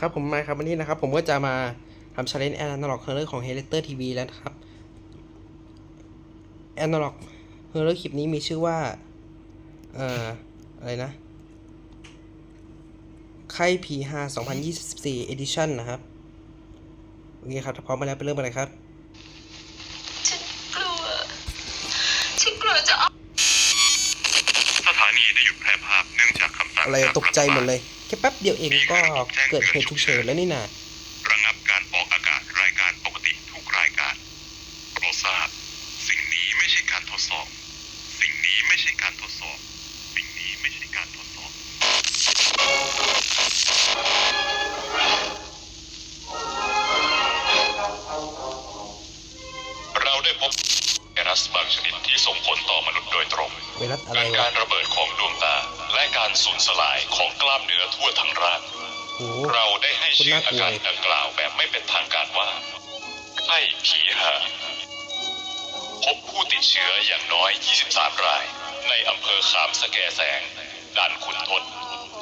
ครับผมมาครับวันนี้นะครับ ผมก็จะมาทำ challenge analog horror ของ h e l t e r TV แล้วนะครับ analog horror คลิปนี้มีชื่อว่า เอ่อ อะไรนะไข่ผีห้า2024 edition นะครับ โอเคครับ ถ้าพร้อมมาแล้วไปเริ่มกันเลยครับ ฉันกลัว ฉันกลัวจะออกสถานีได้หยุดแพร่ภาพเนื่องจากคำสั่งอะไรจากตกใจหมดเลรัฐยแค่แป๊บเดียวเองก็เกิดเหตุฉุกเฉินแล้วนี่นาบาลระงับการออกอากาศรายการปกติทุกรายการโปรดทราบสิ่งนี้ไม่ใช่การทดสอบ สิ่งนี้ไม่ใช่การทดสอบ ทั่วทั้งร่าง โอ้เราได้ให้ชื่อคุณอาน่ากลัวการดังกล่าวแบบไม่เป็นทางการว่าไข้ผีหาพบผู้ติดเชื้ออย่างน้อย 23 ราย ในอำเภอขามสะแกแสง ด่านขุนทด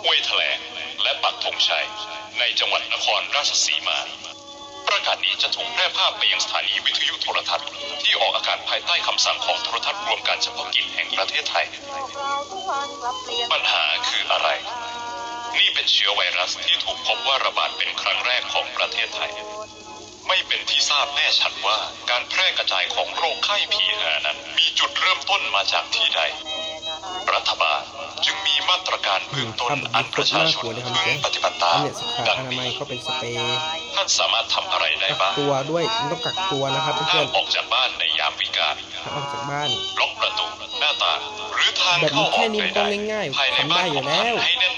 ห้วยแถลง และปักธงชัย ในจังหวัดนครราชสีมา ประกาศนี้จะถูกแพร่ภาพไปยังสถานีวิทยุโทรทัศน์ ที่ออกอากาศภายใต้คำสั่งของโทรทัศน์รวมการเฉพาะกิจแห่งประเทศไทย ปัญหาคืออะไร นี่เป็นเชื้อไวรัสที่ถูกพบว่าระบาดเป็นครั้งแรกของประเทศไทย ไม่เป็นที่ทราบแน่ชัดว่าการแพร่กระจายของโรคไข้ผีหานั้น มีจุดเริ่มต้นมาจากที่ใด รัฐบาลจึงมีมาตรการเบื้องต้นอันประชาชนพึงปฏิบัติตามเนี่ยสุขาดังอนามัยนี้ก็เป็นสเปรย์ท่านสามารถทำอะไรได้กักบ้างตัวด้วยมันต้องกักตัวนะครับห้าเพื่อมนออกจากบ้านในยามวิกาลๆถ้าออกจากบ้านล็อกประตูหน้าต่างหรือทางแบบนี้เข้าอแค่อกนี้ใดก็ๆง่ายๆภายในทำได้บ้านอขยู่องแล้ท่านวให้แน่นหนา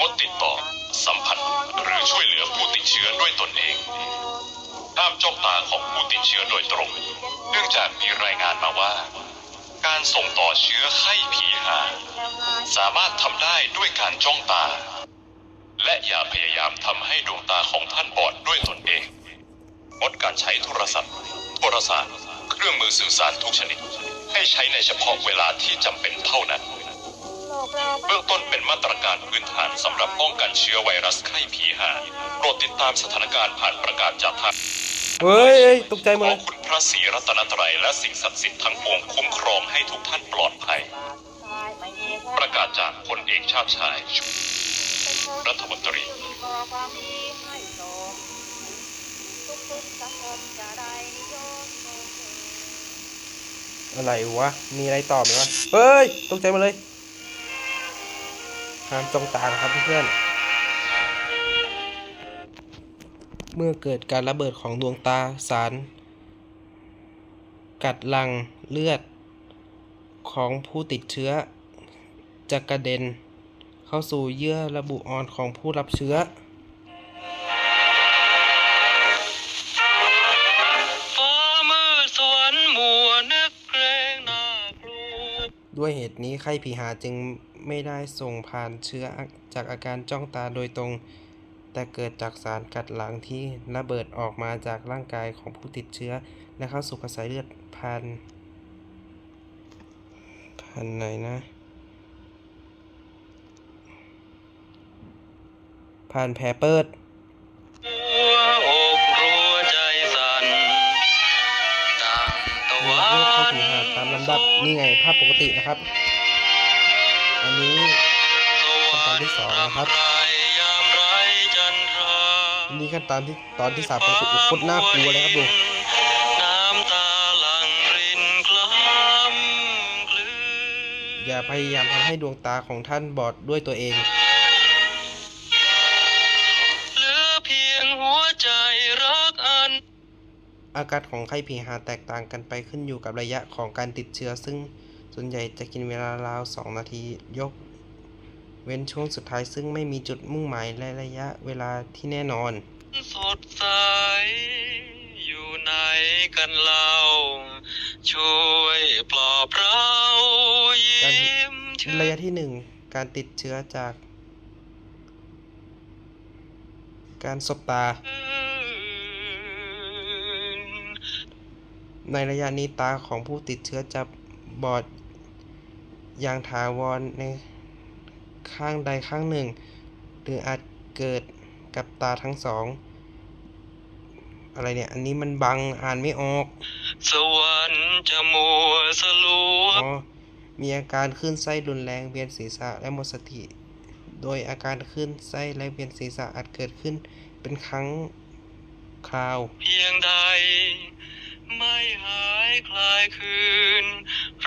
งดติดต่อ สัมผัส หรือช่วยเหลือผู้ติดเชื้อด้วยตนเอง ห้ามจ้องตาของผู้ติดเชื้อโดยตรง เนื่องจากมีรายงานมาว่า การส่งต่อเชื้อไข้ผีหาสามารถทำได้ด้วยการจ้องตา และอย่าพยายามทำให้ดวงตาของท่านบอดด้วยตนเอง งดการใช้โทรศัพท์ โทรศัพท์ เครื่องมือสื่อสารทุกชนิด ให้ใช้ในเฉพาะเวลาที่จำเป็นเท่านั้น เบื้องต้นเป็นมาตรการพื้นฐานสำหรับป้องกันเชื้อไวรัสไข้ผีหาโปรดติดตามสถานการณ์ผ่านประกาศจากทางเฮ้ยเอ้ยตกใจหมขดอเลยคุณพระศรีรัตนตรัยและสิ่งศักดิ์สิทธิ์ทั้งปวงคุ้มครองให้ทุกท่านปลอดภัย ประกาศจากพลเอกชาติชายชุรัฐมนตรี อะไรวะ มีอะไรตอบไหมวะ เฮ้ย ตกใจหมาเลย ห้ามจ้องตานะครับเพื่อนเมื่อเกิดการระเบิดของดวงตาสาร กัดลังเลือด ของผู้ติดเชื้อ จะกระเด็น เข้าสู่เยื่อระบุอ่อนของผู้รับเชื้อ ด้วยเหตุนี้ไข้ผีหาจึงไม่ได้ส่งผ่านเชื้อจากอาการจ้องตาโดยตรง แต่เกิดจากสารกัดหลังที่ระเบิดออกมาจากร่างกายของผู้ติดเชื้อ และเข้าสู่กระแสเลือดผ่านผ่านไหนนะ ผ่านแผลเปิด บับนี่ไงภาพปกตินะครับ อันนี้ขั้นตอนที่สองนะครับอันนี้ขั้นตอนที่ตอนที่สามของโคตรน่ากลัวเลยครับดูน้ำตาหลั่งอย่าพยายามทำให้ดวงตาของท่านบอดด้วยตัวเอง อาการของไข้ผีหาแตกต่างกันไปขึ้นอยู่กับระยะของการติดเชื้อ ซึ่งส่วนใหญ่จะกินเวลาราว 2 นาทียก เว้นช่วงสุดท้ายซึ่งไม่มีจุดมุ่งหมายและระยะเวลาที่แน่นอน สดใสอยู่ไหนกันเล่า ช่วยปลอบเราการยิ้มชื่นระยะที่ 1 การติดเชื้อจาก การสบตา ในระยะนี้ตาของผู้ติดเชื้อจะบอดอย่างถาวรในข้างใดข้างหนึ่ง หรืออาจเกิดกับตาทั้งสอง อะไรเนี่ย อันนี้มันบังอ่านไม่ออก สวรรค์จะมัวสลัวอ๋อมีอาการคลื่นไส้รุนแรงเวียนศีรษะและหมดสติ โดยอาการคลื่นไส้และเวียนศีรษะอาจเกิดขึ้นเป็นครั้งคราว เพียงใด ไม่หายคลายคืน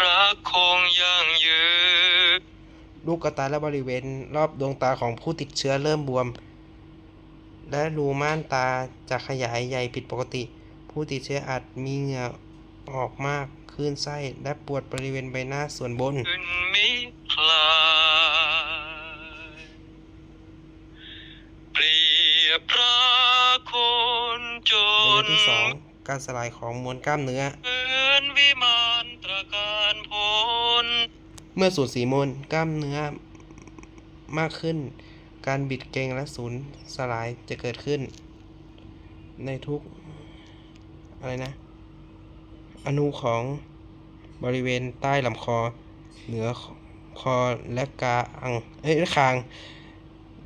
รักคงยั่งยืน ลูกกระตาและบริเวณรอบดวงตาของผู้ติดเชื้อเริ่มบวม และรูม่านตาจะขยายใหญ่ผิดปกติ ผู้ติดเชื้ออาจมีเหงื่อออกมากคลื่นไส้และปวดบริเวณใบหน้าส่วนบน ขึ้นมิคลายเปรียบพระคนจระยะนที่2 การสลายของมวลกล้ามเนื้อเหมือนวิมานตระการพลเมื่อสูญสีมวลกล้ามเนื้อมากขึ้น การบิดเกร็งและสูญสลายจะเกิดขึ้น ในทุก อะไรนะ อนุของบริเวณใต้ลำคอ เหนือคอและกาอัง เอ้ยคาง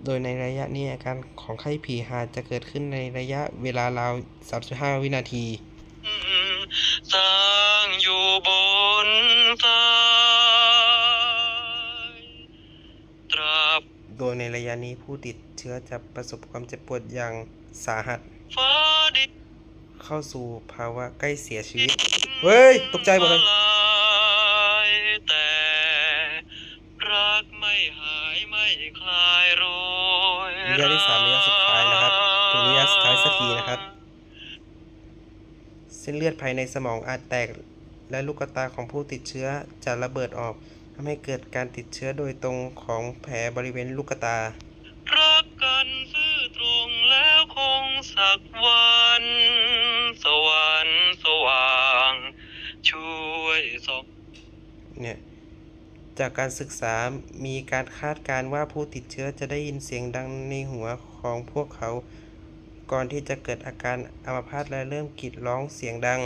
โดยในระยะนี้อาการของไข้ผีหาดจะเกิดขึ้นในระยะเวลาราว 35 วินาทีสร้างอยู่บนฟ้าตราบโดยในระยะนี้ผู้ติดเชื้อจะประสบความเจ็บปวดอย่างสาหัส ฟ้าดินเข้าสู่ภาวะใกล้เสียชีวิต เฮ้ย ตกใจหมดเลยละลา ส้นเลือดภายในสมองอาจแตก และลูกตาของผู้ติดเชื้อจะระเบิดออกทำให้เกิดการติดเชื้อโดยตรงของแผลบริเวณลูกตารักกันซื่อตรงแล้วคงสักวัน สวรรค์สว่าง ช่วยส่องเนี่ยจากการศึกษามีการคาดการณ์ว่าผู้ติดเชื้อจะได้ยินเสียงดังในหัวของพวกเขา ก่อนที่จะเกิดอาการอัมพาตและเริ่มกรีดร้องเสียงดัง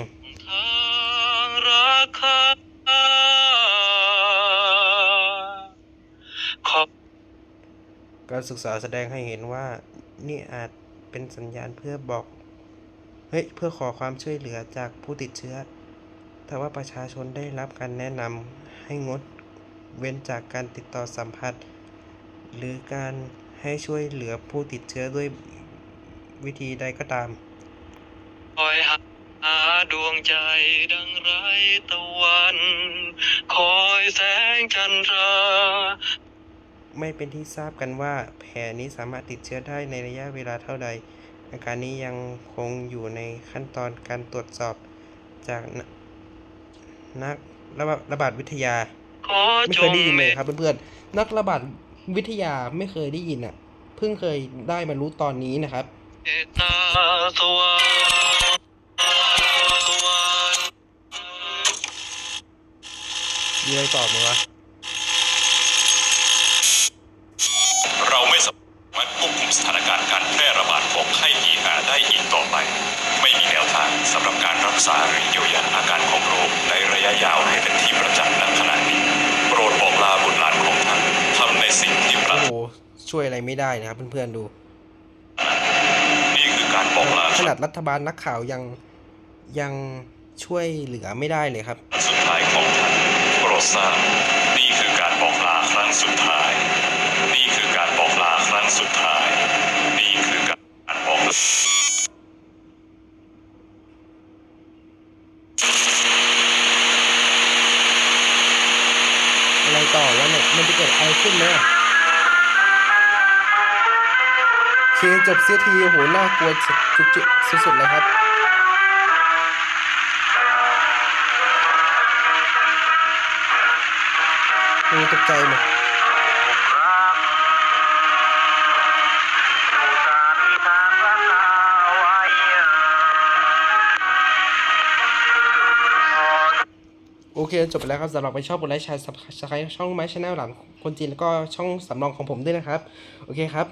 ทางรักข้าขอบการศึกษาแสดงให้เห็นว่านี่อาจเป็นสัญญาณเพื่อบอก เฮ้ย เพื่อขอความช่วยเหลือจากผู้ติดเชื้อ แต่ว่าประชาชนได้รับการแนะนำให้งดเว้นจากการติดต่อสัมผัส หรือการให้ช่วยเหลือผู้ติดเชื้อด้วย วิธีใดก็ตามคอยหาดวงใจดังไรตะวัน คอยแสงจันทรา ไม่เป็นที่ทราบกันว่าแผลนี้สามารถติดเชื้อได้ในระยะเวลาเท่าใด อาการนี้ยังคงอยู่ในขั้นตอนการตรวจสอบจากนนักระบาดระบาดวิทยาขอไม่จเคยงได้ยินเมเลยตครับเพื่อนๆนักระบาดวิทยาไม่เคยได้ยินอะ เพิ่งเคยได้มารู้ตอนนี้นะครับ ตาสว่างสว่างมีอะไรตอบไหมวะเราไม่สามารถควบคุมสถานการณ์การแพร่ระบาดของไข้อีหาได้อีกต่อไป ไม่มีแนวทางสำหรับการรักษาหรือเยียวยาอาการของโรคในระยะยาวให้เป็นที่ประจักษ์ณขณะนี้โปรดบอกลาบุตรหลานของท่านทำในสิ่งที่ปราโอ้รถโหช่วยอะไรไม่ได้นะครับเพื่อนๆดู นี่คือการบอกลา ขนาดรัฐบาลนักข่าวยังยังช่วยเหลือไม่ได้เลยครับ สุดท้ายของท่านโปรดทราบนี่คือการบอกลาครั้งสุดท้าย นี่คือการบอกลาครั้งสุดท้าย นี่คือการบอกลาอะไรต่อวะเนี่ย มันจะเกิดอะไรขึ้นไหม เคจบเสียทีโอ้โหน่ากลัวสุดจุดสุดๆเลยครับโอ้ตกใจหมดโอเค จบไปแล้วครับสำหรับใครชอบกดไลค์แชร์สับสไครช่องไม้ชาแนลหลังคนจีนแล้วก็ช่องสำรองของผมด้วยนะครับ โอเคครับ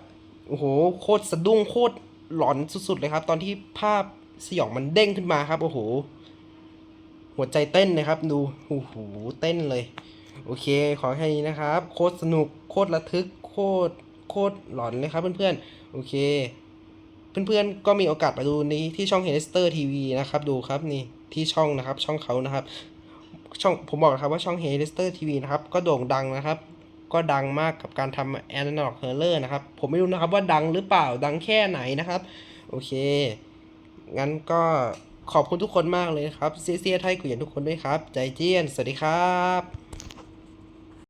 โอ้โหโคตรสะดุ้งโคตรหลอนสุดๆเลยครับ ตอนที่ภาพสยองมันเด้งขึ้นมาครับโอ้โห หัวใจเต้นนะครับ ดูโอ้โหเต้นเลย โอเค ขอแค่นี้นะครับ โคตรสนุกโคตรระทึกโคตรโคตรหลอนเลยครับเพื่อนๆโอเค เพื่อนๆก็มีโอกาสไปดูนี้ที่ช่อง h e l s t e r TV นะครับดูครับนี่ที่ช่องนะครับ ช่องเขานะครับ ช่องผมบอกนะครับว่าช่อง h e l s t e r TV นะครับก็โด่งดังนะครับ ก็ดังมากกับการทำแอนนอกเฮอร์เลอร์นะครับ ผมไม่รู้นะครับว่าดังหรือเปล่าดังแค่ไหนนะครับ โอเค งั้นก็ขอบคุณทุกคนมากเลยครับเซียเซียไทยกุยนทุกคนด้วยครับ ใจเจียน สวัสดีครับ